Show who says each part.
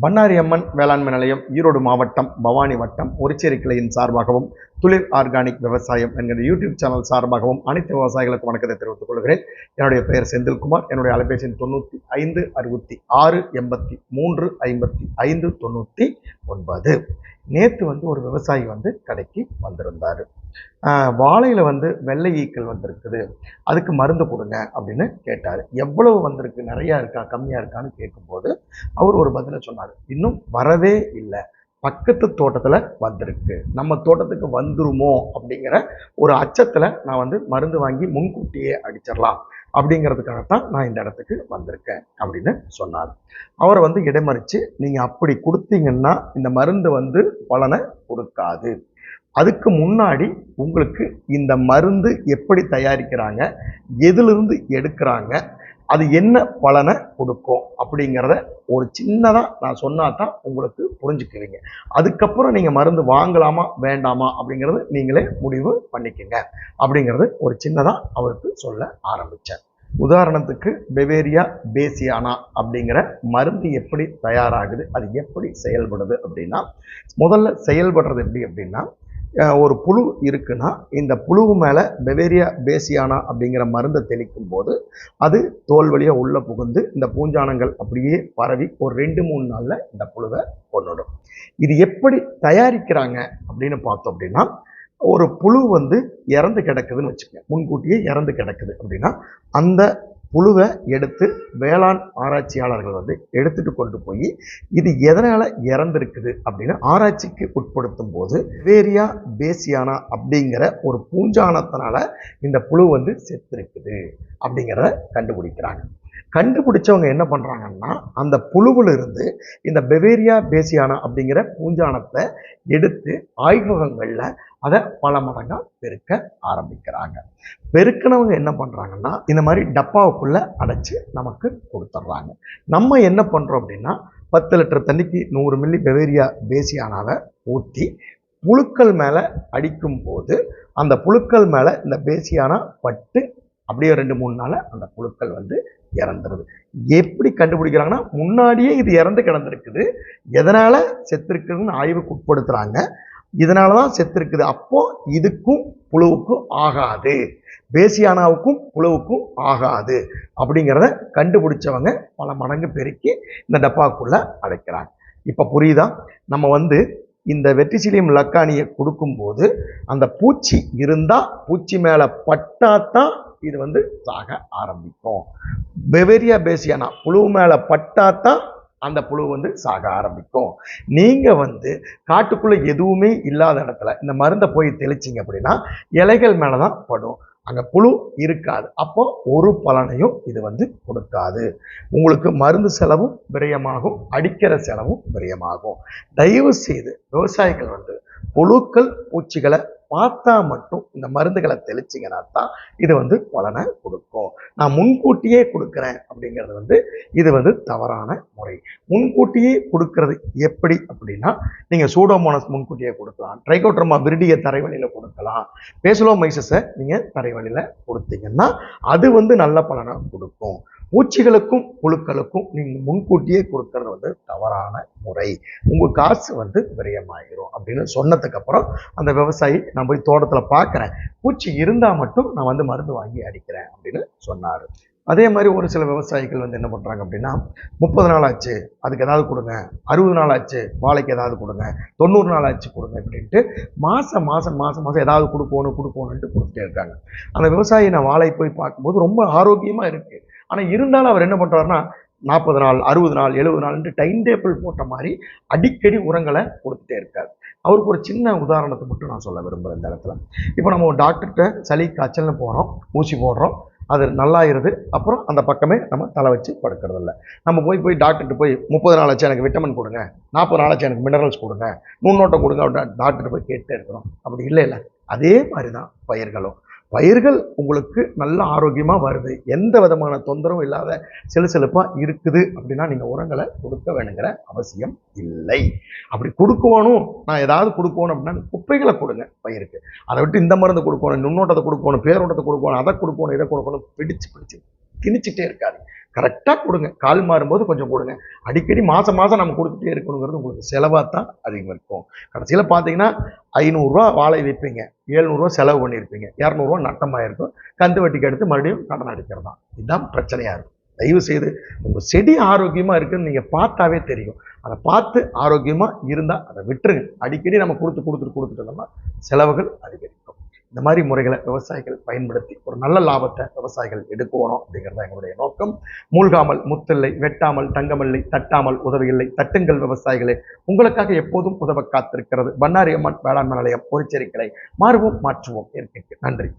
Speaker 1: பண்ணாரி அம்மன் வேளாண்மை நிலையம் ஈரோடு மாவட்டம் பவானி வட்டம் ஒரிச்சேரி கிளையின் சார்பாகவும் துளிர் ஆர்கானிக் விவசாயம் என்கிற யூடியூப் சேனல் சார்பாகவும் அனைத்து விவசாயிகளுக்கும் வணக்கத்தை தெரிவித்துக் கொள்கிறேன். என்னுடைய பெயர் செந்தில்குமார். என்னுடைய அலைபேசி தொண்ணூற்றி ஐந்து அறுபத்தி ஆறு எண்பத்தி மூன்று ஐம்பத்தி ஐந்து தொண்ணூற்றி ஒன்பது. நேற்று வந்து ஒரு விவசாயி வந்து கடைக்கு வந்திருந்தார். வாழையில் வந்து வெள்ளை ஈக்கள் வந்திருக்குது. அதுக்கு மருந்து கொடுங்க அப்படின்னு கேட்டார். எவ்வளவு வந்திருக்கு? நிறையா இருக்கா? கம்மியாக இருக்கான்னு கேட்கும்போது அவர் ஒரு பதிலை சொன்னார். இன்னும் வரவே இல்லை. பக்கத்து தோட்டத்தில் வந்திருக்கு. நம்ம தோட்டத்துக்கு வந்துருமோ அப்படிங்கிற ஒரு அச்சத்தில் நான் வந்து மருந்து வாங்கி முன்கூட்டியே அடிச்சிடலாம் அப்படிங்கிறதுக்காகத்தான் நான் இந்த இடத்துக்கு வந்திருக்கேன் அப்படின்னு சொன்னார். அவரை வந்து இடைமறித்து நீங்கள் அப்படி கொடுத்தீங்கன்னா இந்த மருந்து வந்து பலனை கொடுக்காது. அதுக்கு முன்னாடி உங்களுக்கு இந்த மருந்து எப்படி தயாரிக்கிறாங்க எதிலிருந்து எடுக்கிறாங்க அது என்ன பலனை கொடுக்கும் அப்படிங்கிறத ஒரு சின்னதாக நான் சொன்னா தான் உங்களுக்கு புரிஞ்சுக்குவீங்க. அதுக்கப்புறம் நீங்கள் மருந்து வாங்கலாமா வேண்டாமா அப்படிங்கிறது நீங்களே முடிவு பண்ணிக்கோங்க அப்படிங்கிறது ஒரு சின்னதாக அவருக்கு சொல்ல ஆரம்பித்தேன் உதாரணத்துக்கு பெவேரியா பேசியானா அப்படிங்கிற மருந்து எப்படி தயாராகுது அது எப்படி செயல்படுது அப்படின்னா முதல்ல செயல்படுறது எப்படி அப்படின்னா ஒரு புழு இருக்குன்னா இந்த புழு மேலே பெவேரியா பேசியானா அப்படிங்கிற மருந்தை தெளிக்கும் போது அது தோல் வழியாக உள்ளே புகுந்து இந்த பூஞ்சானங்கள் அப்படியே பரவி ஒரு ரெண்டு மூணு நாளில் இந்த புழுவை கொண்டுடும் இது எப்படி தயாரிக்கிறாங்க அப்படின்னு பார்த்தோம் அப்படின்னா ஒரு புழு வந்து இறந்து கிடக்குதுன்னு வச்சுக்கோங்க. முன்கூட்டியே இறந்து கிடக்குது அப்படின்னா அந்த புழுவை எடுத்து வேளாண் ஆராய்ச்சியாளர்கள் வந்து எடுத்துட்டு கொண்டு போய் இது எதனால் இறந்துருக்குது அப்படின்னு ஆராய்ச்சிக்கு உட்படுத்தும் போது வேரியா பேசியானா அப்படிங்கிற ஒரு பூஞ்சானத்தினால இந்த புழு வந்து செத்துருக்குது அப்படிங்கிறத கண்டுபிடிக்கிறாங்க. கண்டுபிடிச்சவங்க என்ன பண்ணுறாங்கன்னா அந்த புழுவில் இருந்து இந்த பெவேரியா பேசியானா அப்படிங்கிற பூஞ்சானத்தை எடுத்து ஆய்வகங்களில் அதை பல மடங்காக பெருக்க ஆரம்பிக்கிறாங்க. பெருக்கினவங்க என்ன பண்ணுறாங்கன்னா இந்த மாதிரி டப்பாவுக்குள்ளே அடைச்சி நமக்கு கொடுத்துட்றாங்க. நம்ம என்ன பண்ணுறோம் அப்படின்னா பத்து லிட்டர் தண்ணிக்கு நூறு மில்லி பெவேரியா பேசியானாவை ஊற்றி புழுக்கள் மேலே அடிக்கும்போது அந்த புழுக்கள் மேலே இந்த பேசியானா பட்டு அப்படியே ரெண்டு மூணு நாளில் அந்த புழுக்கள் வந்து இறந்துருது. எப்படி கண்டுபிடிக்கிறாங்கன்னா முன்னாடியே இது இறந்து கிடந்திருக்குது. எதனால் செத்துருக்குதுன்னு ஆய்வுக்கு உட்படுத்துகிறாங்க இதனால தான் செத்துருக்குது. அப்போது இதுக்கும் புழுவுக்கும் ஆகாது. பேசியானாவுக்கும் புழுவுக்கும் ஆகாது. அப்படிங்கிறத கண்டுபிடிச்சவங்க பல மடங்கு பெருக்கி இந்த டப்பாக்குள்ளே அடைக்கிறாங்க. இப்போ புரியுதா? நம்ம வந்து இந்த வெற்றிசிலியம் லக்கானியை கொடுக்கும்போது அந்த பூச்சி இருந்தால் பூச்சி மேலே பட்டாத்தான் இது வந்து சாக ஆரம்பிக்கும். பெவேரியா பேசியானா புழு மேலே பட்டாதான் அந்த புழு வந்து சாக ஆரம்பிக்கும். நீங்கள் வந்து காட்டுக்குள்ளே எதுவுமே இல்லாத இடத்துல இந்த மருந்தை போய் தெளிச்சிங்க அப்படின்னா இலைகள் மேலே தான் படும். அங்கே புழு இருக்காது. அப்போ ஒரு பலனையும் இது வந்து கொடுக்காது. உங்களுக்கு மருந்து செலவும் விரயமாகும் அடிக்கிற செலவும் விரயமாகும். தயவு செய்து விவசாயிகள் வந்து புழுக்கள் பூச்சிகளை பார்த்தா மட்டும் இந்த மருந்துகளை தெளிச்சிங்கன்னா தான் இது வந்து பலனை கொடுக்கும். நான் முன்கூட்டியே கொடுக்குறேன் அப்படிங்கிறது வந்து இது வந்து தவறான முறை. முன்கூட்டியே கொடுக்கறது எப்படி அப்படின்னா நீங்கள் சூடோமோனஸ் முன்கூட்டியே கொடுக்கலாம். ட்ரைகோட்ரமா விருடிய தரைவழியில் கொடுக்கலாம். பேசுலோமைசஸை நீங்கள் தரைவழியில் கொடுத்தீங்கன்னா அது வந்து நல்ல பலனை கொடுக்கும். பூச்சிகளுக்கும் புழுக்களுக்கும் நீங்கள் முன்கூட்டியே கொடுக்கறது வந்து தவறான முறை. உங்கள் காசு வந்து விரயமாகிடும் அப்படின்னு சொன்னதுக்கப்புறம் அந்த விவசாயி நான் போய் தோட்டத்தில் பார்க்குறேன் பூச்சி இருந்தால் மட்டும் நான் வந்து மருந்து வாங்கி அடிக்கிறேன் அப்படின்னு சொன்னார். அதே மாதிரி ஒரு சில விவசாயிகள் வந்து என்ன பண்ணுறாங்க அப்படின்னா முப்பது நாள் ஆச்சு அதுக்கு ஏதாவது கொடுங்க. அறுபது நாள் ஆச்சு வாழைக்கு ஏதாவது கொடுங்க. தொண்ணூறு நாள் ஆச்சு கொடுங்க அப்படின்ட்டு மாதம் மாதம் மாதம் மாதம் ஏதாவது கொடுக்கணும் கொடுக்கணுன்ட்டு கொடுத்துட்டே இருக்காங்க. அந்த விவசாயி நான் வாழை போய் பார்க்கும்போது ரொம்ப ஆரோக்கியமாக இருக்குது ஆனால் இருந்தாலும் அவர் என்ன பண்ணுறாருன்னா நாற்பது நாள் அறுபது நாள் எழுபது நாள்ன்ட்டு டைம் டேபிள் போட்ட மாதிரி அடிக்கடி உரங்களை கொடுத்துட்டே இருக்கார். அவருக்கு ஒரு சின்ன உதாரணத்தை மட்டும் நான் சொல்ல விரும்புகிறேன் இந்த இடத்துல. இப்போ நம்ம ஒரு டாக்டர்கிட்ட சளி காய்ச்சல்னு போகிறோம் ஊசி போடுறோம் அது நல்லாயிருது அப்புறம் அந்த பக்கமே நம்ம தலை வச்சு படுக்கிறது இல்லை நம்ம போய் போய் டாக்டர்கிட்ட போய் முப்பது நாள் ஆச்சு எனக்கு விட்டமின் கொடுங்க நாற்பது நாள் ஆச்சு எனக்கு மினரல்ஸ் கொடுங்க நுண்ணோட்டம் கொடுங்க அப்படின்னு டாக்டர்கிட்ட போய் கேட்டே இருக்கிறோம். அப்படி இல்லை இல்லை அதே மாதிரி தான் பயிர்களும். பயிர்கள் உங்களுக்கு நல்ல ஆரோக்கியமாக வருது. எந்த விதமான தொந்தரவும் இல்லாத செலுசெலுப்பாக இருக்குது அப்படின்னா நீங்கள் உரங்களை கொடுக்க வேணுங்கிற அவசியம் இல்லை. அப்படி கொடுக்கணும் நான் ஏதாவது கொடுக்கணும் அப்படின்னா குப்பைகளை கொடுங்க பயிருக்கு. அதை விட்டு இந்த மருந்து கொடுக்கணும் நுண்ணோட்டத்தை கொடுக்கணும் பேரோட்டத்தை கொடுக்கணும் அதை கொடுக்கணும் இதை கொடுக்கணும் பிடிச்சு பிடிச்சு திணிச்சிட்டே இருக்காது கரெக்டாக கொடுங்க. கால் மாறும்போது கொஞ்சம் கொடுங்க. அடிக்கடி மாதம் மாதம் நம்ம கொடுத்துட்டே இருக்கணுங்கிறது உங்களுக்கு செலவாக தான் அதிகமாக இருக்கும். கடைசியில் பார்த்தீங்கன்னா ஐநூறுரூவா வாழை வைப்பீங்க ஏழ்நூறுரூவா செலவு பண்ணியிருப்பீங்க. இரநூறுவா நட்டமாக இருக்கும் கந்து வட்டிக்கு எடுத்து மறுபடியும் கடன் அடிக்கிறது? தான் இதுதான் பிரச்சனையாக இருக்கும். தயவு செய்து உங்கள் செடி ஆரோக்கியமாக இருக்குன்னு நீங்கள் பார்த்தாவே தெரியும். அதை பார்த்து ஆரோக்கியமாக இருந்தால் அதை விட்டுருங்க. அடிக்கடி நம்ம கொடுத்து கொடுத்துட்டு கொடுத்துட்டோம்னா செலவுகள் அதிகரிக்கும். இந்த மாதிரி முறைகளை விவசாயிகள் பயன்படுத்தி ஒரு நல்ல லாபத்தை விவசாயிகள் எடுக்கணும் அப்படிங்கிறது எங்களுடைய நோக்கம். மூழ்காமல் முத்தில்லை வெட்டாமல் தங்கமில்லை தட்டாமல் உதவியில்லை தட்டுங்கள் விவசாயிகளே. உங்களுக்காக எப்போதும் உதவ காத்திருக்கிறது. பண்ணாரி அம்மன் வேளாண்மை நிலையம் பொறிச்சேரிக்கலை மாறுவோம் மாற்றுவோம். இயற்கைக்கு நன்றி.